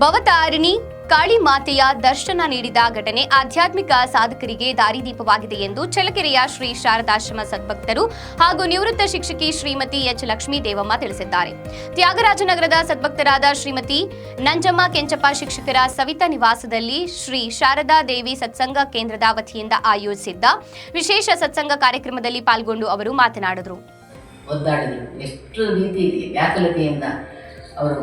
ಭವತಾರಿಣಿ ಕಾಳಿ ಮಾತೆಯ ದರ್ಶನ ನೀಡಿದ ಘಟನೆ ಆಧ್ಯಾತ್ಮಿಕ ಸಾಧಕರಿಗೆ ದಾರಿದೀಪವಾಗಿದೆ ಎಂದು ಚಳ್ಳಕೆರೆಯ ಶ್ರೀ ಶಾರದಾಶ್ರಮ ಸದ್ಭಕ್ತರು ಹಾಗೂ ನಿವೃತ್ತ ಶಿಕ್ಷಕಿ ಶ್ರೀಮತಿ ಎಚ್ ಲಕ್ಷ್ಮೀ ದೇವಮ್ಮ ತಿಳಿಸಿದ್ದಾರೆ. ತ್ಯಾಗರಾಜನಗರದ ಸದ್ಭಕ್ತರಾದ ಶ್ರೀಮತಿ ನಂಜಮ್ಮ ಕೆಂಚಪ್ಪ ಶಿಕ್ಷಕರ ಸವಿತಾ ನಿವಾಸದಲ್ಲಿ ಶ್ರೀ ಶಾರದಾ ದೇವಿ ಸತ್ಸಂಗ ಕೇಂದ್ರದ ವತಿಯಿಂದ ಆಯೋಜಿಸಿದ್ದ ವಿಶೇಷ ಸತ್ಸಂಗ ಕಾರ್ಯಕ್ರಮದಲ್ಲಿ ಪಾಲ್ಗೊಂಡು ಅವರು ಮಾತನಾಡಿದರು. ಒದ್ದಾಡಿದರು. ಎಷ್ಟು ರೀತಿ ವ್ಯಾಕುಲತೆಯಿಂದ ಅವರು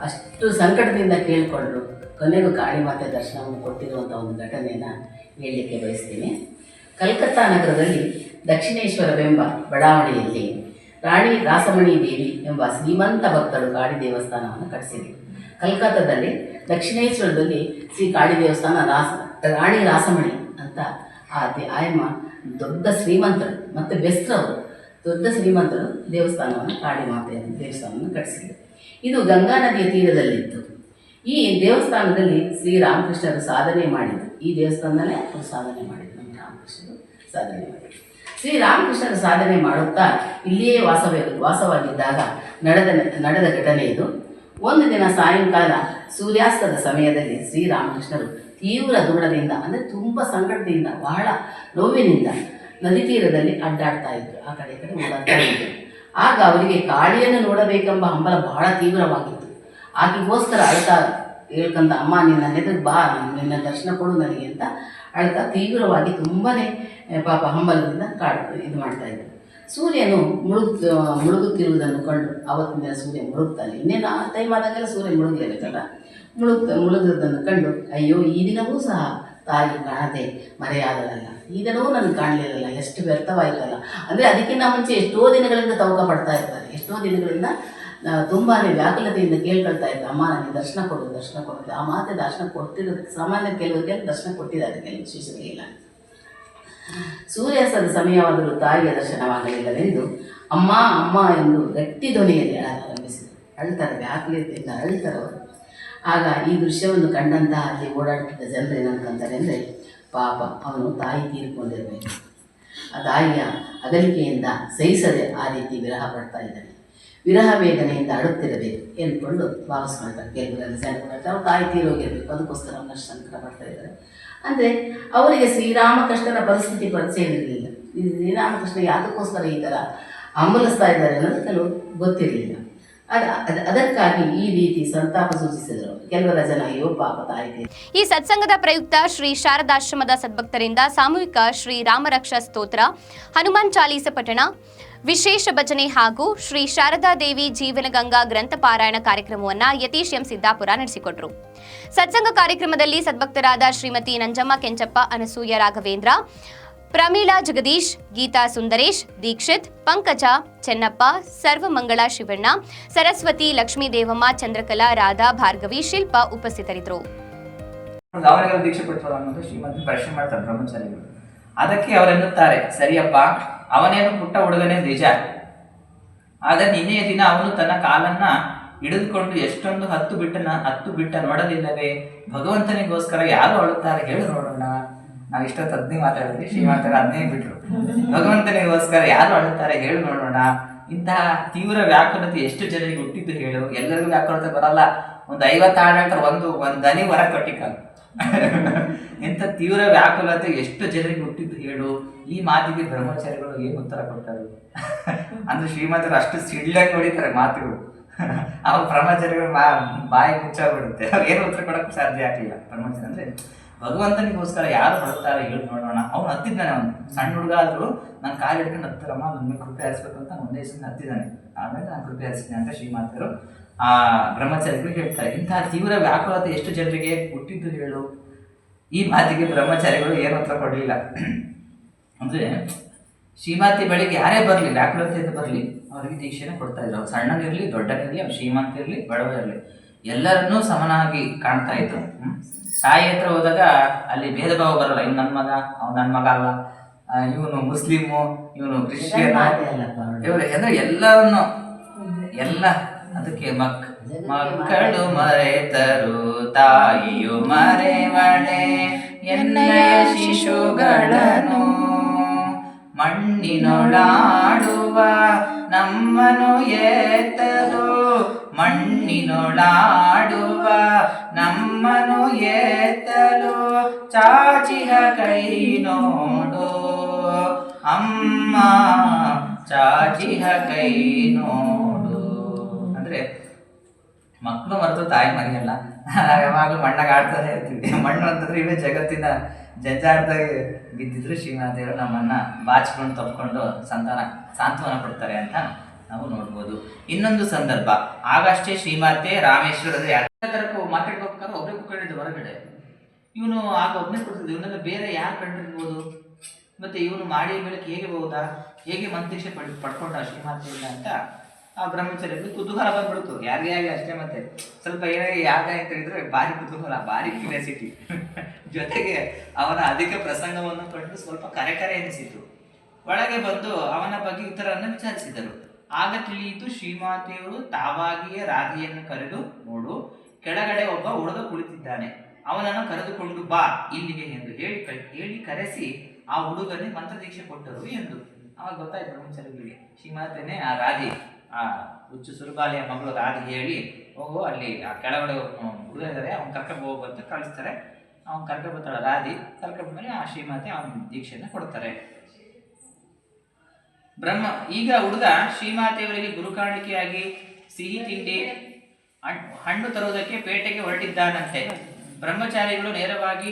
ಅಷ್ಟು ಸಂಕಟದಿಂದ ಕೇಳಿಕೊಂಡ್ರು. ಕೊನೆಗೂ ಕಾಳಿ ಮಾತೆ ದರ್ಶನವನ್ನು ಕೊಟ್ಟಿರುವಂಥ ಒಂದು ಘಟನೆಯನ್ನು ಹೇಳಲಿಕ್ಕೆ ಬಯಸ್ತೀನಿ. ಕಲ್ಕತ್ತಾ ನಗರದಲ್ಲಿ ದಕ್ಷಿಣೇಶ್ವರವೆಂಬ ಬಡಾವಣೆಯಲ್ಲಿ ರಾಣಿ ರಾಸಮಣಿ ದೇವಿ ಎಂಬ ಶ್ರೀಮಂತ ಭಕ್ತರು ಕಾಳಿ ದೇವಸ್ಥಾನವನ್ನು ಕಟ್ಟಿಸಿದರು. ಕಲ್ಕತ್ತಾದಲ್ಲಿ ದಕ್ಷಿಣೇಶ್ವರದಲ್ಲಿ ಶ್ರೀ ಕಾಳಿ ದೇವಸ್ಥಾನ ರಾಸ, ರಾಣಿ ರಾಸಮಣಿ ಅಂತ ಆ ಆಯಮ್ಮ ದೊಡ್ಡ ಶ್ರೀಮಂತರು ಮತ್ತು ಬೆಸ್ರವರು. ದೊಡ್ಡ ಶ್ರೀಮಂತರು ದೇವಸ್ಥಾನವನ್ನು ಕಾಳಿ ಮಾತೆಯ ದೇವಸ್ಥಾನವನ್ನು ಕಟ್ಟಿಸಿದರು. ಇದು ಗಂಗಾ ನದಿಯ ತೀರದಲ್ಲಿತ್ತು. ಈ ದೇವಸ್ಥಾನದಲ್ಲಿ ಶ್ರೀರಾಮಕೃಷ್ಣರು ಸಾಧನೆ ಮಾಡಿದರು. ಈ ದೇವಸ್ಥಾನದಲ್ಲೇ ಅವರು ಸಾಧನೆ ಮಾಡಿದರು. ನಮ್ಮ ರಾಮಕೃಷ್ಣರು ಸಾಧನೆ ಮಾಡಿದರು. ಶ್ರೀರಾಮಕೃಷ್ಣರು ಸಾಧನೆ ಮಾಡುತ್ತಾ ಇಲ್ಲಿಯೇ ವಾಸವೇ, ವಾಸವಾಗಿದ್ದಾಗ ನಡೆದ ನಡೆದ ಘಟನೆ ಇದು. ಒಂದು ದಿನ ಸಾಯಂಕಾಲ ಸೂರ್ಯಾಸ್ತದ ಸಮಯದಲ್ಲಿ ಶ್ರೀರಾಮಕೃಷ್ಣರು ತೀವ್ರ ದುಗುಡದಿಂದ ಅಂದರೆ ತುಂಬ ಸಂಕಟದಿಂದ, ಬಹಳ ನೋವಿನಿಂದ ನದಿ ತೀರದಲ್ಲಿ ಅಡ್ಡಾಡ್ತಾ ಇದ್ರು. ಆ ಕಡೆ ಕಡೆ ಓಡಾಡ್ತಾ ಇದ್ರು. ಆಗ ಅವರಿಗೆ ಕಾಳಿಯನ್ನು ನೋಡಬೇಕೆಂಬ ಹಂಬಲ ಬಹಳ ತೀವ್ರವಾಗಿತ್ತು. ಆಕೆಗೋಸ್ಕರ ಅಳ್ತಾ ಹೇಳ್ಕಂತ, ಅಮ್ಮ ನಿನ್ನ ನೆದಕ್ಕೆ ಬಾ, ನಾನು ನಿನ್ನ ದರ್ಶನ ಕೊಡು ನನಗೆ ಅಂತ ಅಳ್ತಾ ತೀವ್ರವಾಗಿ ತುಂಬಾ ಪಾಪ ಹಂಬಲದಿಂದ ಕಾಡು, ಇದು ಮಾಡ್ತಾ ಇದ್ರು. ಸೂರ್ಯನು ಮುಳುಗ್ ಮುಳುಗುತ್ತಿರುವುದನ್ನು ಕಂಡು ಅವತ್ತಿನ ಸೂರ್ಯ ಮುಳುಗ್ತಾನೆ ಇನ್ನೇನು, ಆ ಟೈಮ್ ಆದಾಗೆಲ್ಲ ಸೂರ್ಯ ಮುಳುಗಲೇಬೇಕಲ್ಲ ಮುಳುಗ್ತ ಮುಳುಗುವುದನ್ನು ಕಂಡು, ಅಯ್ಯೋ, ಈ ದಿನವೂ ಸಹ ತಾಯಿ ಕಾಣದೆ ಮರೆಯಾದಳಲ್ಲ ಈಗಲೂ ನಾನು ನನಗೆ ಕಾಣಲಿಲ್ಲಲ್ಲ ಎಷ್ಟು ವ್ಯರ್ಥವಾಯಿತಲ್ಲ. ಅಂದರೆ ಅದಕ್ಕಿಂತ ಮುಂಚೆ ಎಷ್ಟೋ ದಿನಗಳಿಂದ ತವಕ ಪಡ್ತಾ ಇರ್ತಾರೆ. ಎಷ್ಟೋ ದಿನಗಳಿಂದ ತುಂಬಾ ವ್ಯಾಕುಲತೆಯಿಂದ ಕೇಳ್ಕೊಳ್ತಾ ಇದ್ದೆ ಅಮ್ಮ ನನಗೆ ದರ್ಶನ ಕೊಡು, ದರ್ಶನ ಕೊಡುತ್ತೆ ಆ ಮಾತೆ ದರ್ಶನ ಕೊಡ್ತಿರೋದು ಸಾಮಾನ್ಯ ಕೆಲವರಿಗೆ ದರ್ಶನ ಕೊಟ್ಟಿದ್ದಾರೆ. ಕೆಲವು ವಿಶೇಷಗಳಿಲ್ಲ ಸೂರ್ಯಾಸ್ತದ ಸಮಯವಾದರೂ ತಾಯಿಯ ದರ್ಶನವಾಗಲಿಲ್ಲವೆಂದು ಅಮ್ಮ ಅಮ್ಮ ಎಂದು ಗಟ್ಟಿ ಧ್ವನಿಯಲ್ಲಿ ಆರಂಭಿಸಿದರು ಅಳ್ತಾರೆ, ವ್ಯಾಕುಲತೆಯಿಂದ ಅಳ್ತಾರೆ ಅವರು. ಆಗ ಈ ದೃಶ್ಯವನ್ನು ಕಂಡಂತ ಅಲ್ಲಿ ಓಡಾಡ್ತಿದ್ದ ಜನರು ಏನಂತಂತಾರೆ ಅಂದರೆ ಪಾಪ ಅವನು ತಾಯಿ ತೀರಿಕೊಂಡಿರಬೇಕು. ಆ ತಾಯಿಯ ಅಗಲಿಕೆಯಿಂದ ಸಹಿಸದೆ ಆ ರೀತಿ ವಿರಹ ಪಡ್ತಾ ಇದ್ದಾನೆ. ವಿರಹ ವೇದನೆಯಿಂದ ಅಡುತ್ತಿರಬೇಕು ಎಂದ್ಕೊಂಡು ಭಾವಿಸ್ಕೊಳ್ತಾರೆ ಕೆಲವರೆಲ್ಲ ಜನರು ಅವ್ರು ತಾಯಿ ತೀರೋಗಿರ್ಬೇಕು. ಅದಕ್ಕೋಸ್ಕರ ಅವನಷ್ಟು ಸಂಕಟ ಪಡ್ತಾ ಇದ್ದಾರೆ ಅಂದರೆ ಅವರಿಗೆ ಶ್ರೀರಾಮಕೃಷ್ಣನ ಪರಿಸ್ಥಿತಿ ಪರಿಚಯ ಇರಲಿಲ್ಲ. ಶ್ರೀರಾಮಕೃಷ್ಣ ಯಾವುದಕ್ಕೋಸ್ಕರ ಈ ಥರ ಹಂಬಲಿಸ್ತಾ ಇದ್ದಾರೆ ಅನ್ನೋದು ಕೆಲವು ಗೊತ್ತಿರಲಿಲ್ಲ. ಈ ಸತ್ಸಂಗದ ಪ್ರಯುಕ್ತ ಶ್ರೀ ಶಾರದಾಶ್ರಮದ ಸದ್ಭಕ್ತರಿಂದ ಸಾಮೂಹಿಕ ಶ್ರೀ ರಾಮರಕ್ಷಾ ಸ್ತೋತ್ರ, ಹನುಮಾನ್ ಚಾಲೀಸ ಪಠಣ, ವಿಶೇಷ ಭಜನೆ ಹಾಗೂ ಶ್ರೀ ಶಾರದಾ ದೇವಿ ಜೀವನಗಂಗಾ ಗ್ರಂಥ ಪಾರಾಯಣ ಕಾರ್ಯಕ್ರಮವನ್ನ ಯತೀಶ್ ಎಂ ಸಿದ್ದಾಪುರ ನಡೆಸಿಕೊಟ್ರು. ಸತ್ಸಂಗ ಕಾರ್ಯಕ್ರಮದಲ್ಲಿ ಸದ್ಭಕ್ತರಾದ ಶ್ರೀಮತಿ ನಂಜಮ್ಮ ಕೆಂಚಪ್ಪ, ಅನಸೂಯ ರಾಘವೇಂದ್ರ ಪ್ರಮೀಳಾ ಜಗದೀಶ್, ಗೀತಾ ಸುಂದರೇಶ್, ದೀಕ್ಷಿತ್, ಪಂಕಜ, ಚೆನ್ನಪ್ಪ, ಸರ್ವಮಂಗಳ ಶಿವಣ್ಣ, ಸರಸ್ವತಿ, ಲಕ್ಷ್ಮೀ ದೇವಮ್ಮ, ಚಂದ್ರಕಲಾ, ರಾಧಾ, ಭಾರ್ಗವಿ, ಶಿಲ್ಪ ಉಪಸ್ಥಿತರಿದ್ದರು. ಅದಕ್ಕೆ ಅವರೆನ್ನುತ್ತಾರೆ ಸರಿಯಪ್ಪ, ಅವನೇನು ಪುಟ್ಟ ಹುಡುಗನೇ ನಿಜ. ಆದರೆ ನಿನ್ನೆಯ ದಿನ ಅವನು ತನ್ನ ಕಾಲನ್ನ ಹಿಡಿದುಕೊಂಡು ಎಷ್ಟೊಂದು ಹತ್ತು ಬಿಟ್ಟನ ಹತ್ತು ಬಿಟ್ಟ ನೋಡಲಿಲ್ಲವೇ? ಭಗವಂತನಿಗೋಸ್ಕರ ಯಾರು ಅಳುತ್ತಾರೆ? ಹೇಳಿ ನೋಡೋಣ. ನಾವು ಇಷ್ಟೊತ್ತು ಅದನ್ನೇ ಮಾತಾಡಿದ್ವಿ ಶ್ರೀಮಂತರ ಅದನ್ನೇ ಬಿಟ್ರು ಭಗವಂತನಿಗೋಸ್ಕರ ಯಾರು ಅಳುತ್ತಾರೆ ಹೇಳು ನೋಡೋಣ. ಇಂತಹ ತೀವ್ರ ವ್ಯಾಕುಲತೆ ಎಷ್ಟು ಜನರಿಗೆ ಹುಟ್ಟಿದ್ದು ಹೇಳು. ಎಲ್ಲರಿಗೂ ವ್ಯಾಕುಲತೆ ಬರಲ್ಲ. ಒಂದು ಐವತ್ತು ಹಾಡು ಒಂದು ಒಂದು ದನಿ ಹೊರ ಕಟ್ಟಿಕಲ್ಲ ಇಂಥ ತೀವ್ರ ವ್ಯಾಕುಲತೆ ಎಷ್ಟು ಜನರಿಗೆ ಹುಟ್ಟಿದ್ದು ಹೇಳು. ಈ ಮಾತಿಗೆ ಬ್ರಹ್ಮಚಾರಿಗಳು ಏನು ಉತ್ತರ ಕೊಡ್ತಾರೆ? ಅಂದ್ರೆ ಶ್ರೀಮಂತರು ಅಷ್ಟು ಸಿಡ್ಲಾಗಿ ನೋಡಿತಾರೆ ಮಾತುಗಳು. ಅವ್ರ ಬ್ರಹ್ಮಚಾರಿಗಳು ಮಾ, ಬಾಯಿ ಮುಚ್ಚಾಗ್ಬಿಡುತ್ತೆ. ಏನು ಉತ್ತರ ಕೊಡಕ್ಕೆ ಸಾಧ್ಯ ಆಗಲಿಲ್ಲ. ಬ್ರಹ್ಮಚಾರಿ ಅಂದರೆ, ಭಗವಂತನಿಗೋಸ್ಕರ ಯಾರು ಬರುತ್ತಾರೆ ಹೇಳಿ ನೋಡೋಣ. ಅವ್ನು ಹತ್ತಿದ್ದಾನೆ ಅವನು. ಸಣ್ಣ ಹುಡುಗ ಆದರೂ ನಾನು ಕಾಲು ಹಿಡ್ಕೊಂಡು ಹತ್ತಿರಮ್ಮ ನನ್ನ ಕೃಪೆ ಹರಿಸ್ಬೇಕು ಅಂತ ಒಂದೇ ದಿವಸ ಹತ್ತಿದ್ದಾನೆ. ಆಮೇಲೆ ನಾನು ಕೃಪೆ ಹರಿಸ್ತೀನಿ ಅಂತ ಶ್ರೀಮಾತರು ಆ ಬ್ರಹ್ಮಚಾರಿಗಳು ಹೇಳ್ತಾರೆ. ಇಂತಹ ತೀವ್ರ ವ್ಯಾಕುಲತೆ ಎಷ್ಟು ಜನರಿಗೆ ಹುಟ್ಟಿದ್ದು ಹೇಳು. ಈ ಮಾತಿಗೆ ಬ್ರಹ್ಮಚಾರಿಗಳು ಏನು ಹತ್ರ ಕೊಡಲಿಲ್ಲ. ಅಂದರೆ ಶ್ರೀಮಾತಿ ಬಳಿಗೆ ಯಾರೇ ಬರಲಿ, ವ್ಯಾಕುಲತೆಯಿಂದ ಬರಲಿ ಅವರಿಗೆ ದೀಕ್ಷೆನ ಕೊಡ್ತಾ ಇದ್ರು. ಅವ್ರು ಸಣ್ಣದಿರಲಿ ದೊಡ್ಡದಿರಲಿ ಅವ್ರು ಶ್ರೀಮಂತ ಇರಲಿ ಬಡವ ಇರಲಿ ಎಲ್ಲರನ್ನೂ ಸಮನಾಗಿ ಕಾಣ್ತಾ ಇದ್ರು. ಹ್ಮ್. ತಾಯಿ ಹತ್ರ ಹೋದಾಗ ಅಲ್ಲಿ ಭೇದ ಭಾವ ಬರಲ್ಲ. ಇವ್ ನನ್ನ ಮಗ ಅವ್ನು ನನ್ನ ಮಗ ಅಲ್ಲ. ಇವನು ಮುಸ್ಲಿಮು ಇವನು ಕ್ರಿಶ್ಚಿಯನ್. ಇವ್ರು ಅಂದ್ರೆ ಎಲ್ಲರನ್ನು ಎಲ್ಲ ಅದಕ್ಕೆ ಮಕ್ ಮಕ್ಕಳು ಮರೆತರು ತಾಯಿಯು ಮರೆವಳೆ ಎನ್ನೆಯ ಶಿಶುಗಳನ್ನು ಮಣ್ಣಿನೊಳಾಡುವ ನಮ್ಮನು ಏತಲು ಮಣ್ಣಿನೊಳಾಡುವ ನಮ್ಮನು ಏತಲು ಚಾಚಿಹ ಕೈ ನೋಡು. ಅಮ್ಮ ಚಾಚಿಹ ಕೈ ನೋಡು. ಅಂದ್ರೆ ಮಕ್ಕಳು ಮರೆತು ತಾಯಿ ಮರಿಯಲ್ಲ. ಯಾವಾಗಲೂ ಮಣ್ಣಾಗ ಆಡ್ತಾನೆ ಇರ್ತೀವಿ. ಮಣ್ಣು ಅಂತಂದ್ರೆ ಇವೇ ಜಗತ್ತಿನ ಜಜ್ಜಾಡ್ದಾಗಿ ಬಿದ್ದಿದ್ರು ಶ್ರೀನಾಥೇವರು ನಮ್ಮನ್ನ ಬಾಚಿಕೊಂಡು, ತಪ್ಕೊಂಡು, ಸಂತಾನ, ಸಾಂತ್ವನ ಕೊಡ್ತಾರೆ ಅಂತ ನಾವು ನೋಡ್ಬೋದು. ಇನ್ನೊಂದು ಸಂದರ್ಭ. ಆಗಷ್ಟೇ ಶ್ರೀಮಾತೆ ರಾಮೇಶ್ವರ ಅಂದ್ರೆ ಮಾತಾಡ್ಕೋಬೇಕಾದ್ರೆ ಒಬ್ಬರೇ ಕುತ್ಕೊಂಡಿದ್ದು ಹೊರಗಡೆ. ಇವನು ಆಗ ಒಬ್ಬನೇ ಕೊಡ್ತಿದ್ದ ಇವನನ್ನು ಬೇರೆ ಯಾರು ಕಂಡಿರ್ಬೋದು? ಮತ್ತೆ ಇವನು ಮಾಡಿ ಮೇಲೆ ಹೇಗೆ ಬಹುದಾ ಹೇಗೆ ಮಂತ್ರಿಕ್ಷೆ ಪಡ್ ಪಡ್ಕೊಂಡ ಶ್ರೀಮಾತೆಯಿಂದ ಅಂತ ಆ ಬ್ರಹ್ಮಚಾರಿಗಳು ಕುತೂಹಲ ಬಂದ್ಬಿಡ್ತು. ಯಾರಿಗೆ ಯಾರಿಗೆ ಅಷ್ಟೇ ಮತ್ತೆ. ಸ್ವಲ್ಪ ಏನಾಗಿ ಯಾರಿಗೆ ಅಂತ ಹೇಳಿದ್ರೆ ಭಾರಿ ಕುತೂಹಲ, ಭಾರಿ ಕ್ಯೂರಿಯಾಸಿಟಿ ಜೊತೆಗೆ ಅವನ ಅಧಿಕ ಪ್ರಸಂಗವನ್ನು ಕಂಡು ಸ್ವಲ್ಪ ಕರೆಕರೆ ಕರೆ ಎನಿಸಿತು. ಒಳಗೆ ಬಂದು ಅವನ ಬಗ್ಗೆ ಉತ್ತರವನ್ನು ವಿಚಾರಿಸಿದರು. ಆಗ ತಿಳಿಯಿತು ಶ್ರೀಮಾತೆಯವರು ತಾವಾಗಿಯೇ ರಾಧೆಯನ್ನು ಕರೆದು, ನೋಡು, ಕೆಳಗಡೆ ಒಬ್ಬ ಹುಡುಗ ಕುಳಿತಿದ್ದಾನೆ. ಅವನನ್ನು ಕರೆದುಕೊಂಡು ಬಾ, ಇಲ್ಲಿಗೆ ಎಂದು ಹೇಳಿ ಹೇಳಿ ಕರೆಸಿ, ಆ ಹುಡುಗನಿಗೆ ಮಂತ್ರದೀಕ್ಷೆ ಕೊಟ್ಟರು ಎಂದು. ಅವಾಗ ಗೊತ್ತಾಯ್ತು ಬ್ರಹ್ಮಚಾರಿಗಳಿಗೆ ಶ್ರೀಮಾತೆನೆ, ಆ ರಾಧಿ, ಆ ಹುಚ್ಚು ಸುರಬಾಲಿಯ ಮಗಳು ರಾಧಿ ಹೇಳಿ ಹೋಗು ಅಲ್ಲಿ ಆ ಕೆಳಗಡೆ ಹುಡುಗ ಇದ್ದಾರೆ ಅವ್ನು ಕರ್ಕೊಂಡು ಹೋಗು ಕಳಿಸ್ತಾರೆ. ಅವ್ನು ಕರ್ಕೊಂಡು ಬರ್ತಾಳೆ ರಾಧಿ ಆ ಶ್ರೀಮಾತೆ ಅವನ ದೀಕ್ಷೆಯನ್ನು ಕೊಡ್ತಾರೆ. ಬ್ರಹ್ಮ ಈಗ ಹುಡುಗ ಶ್ರೀಮಾತೆಯವರಿಗೆ ಗುರುಕಾಣಿಕೆಯಾಗಿ ಸಿಹಿ ತಿಂಡಿ ಹಣ್- ಹಣ್ಣು ತರುವುದಕ್ಕೆ ಪೇಟೆಗೆ ಹೊರಟಿದ್ದಾನಂತೆ. ಬ್ರಹ್ಮಚಾರಿಗಳು ನೇರವಾಗಿ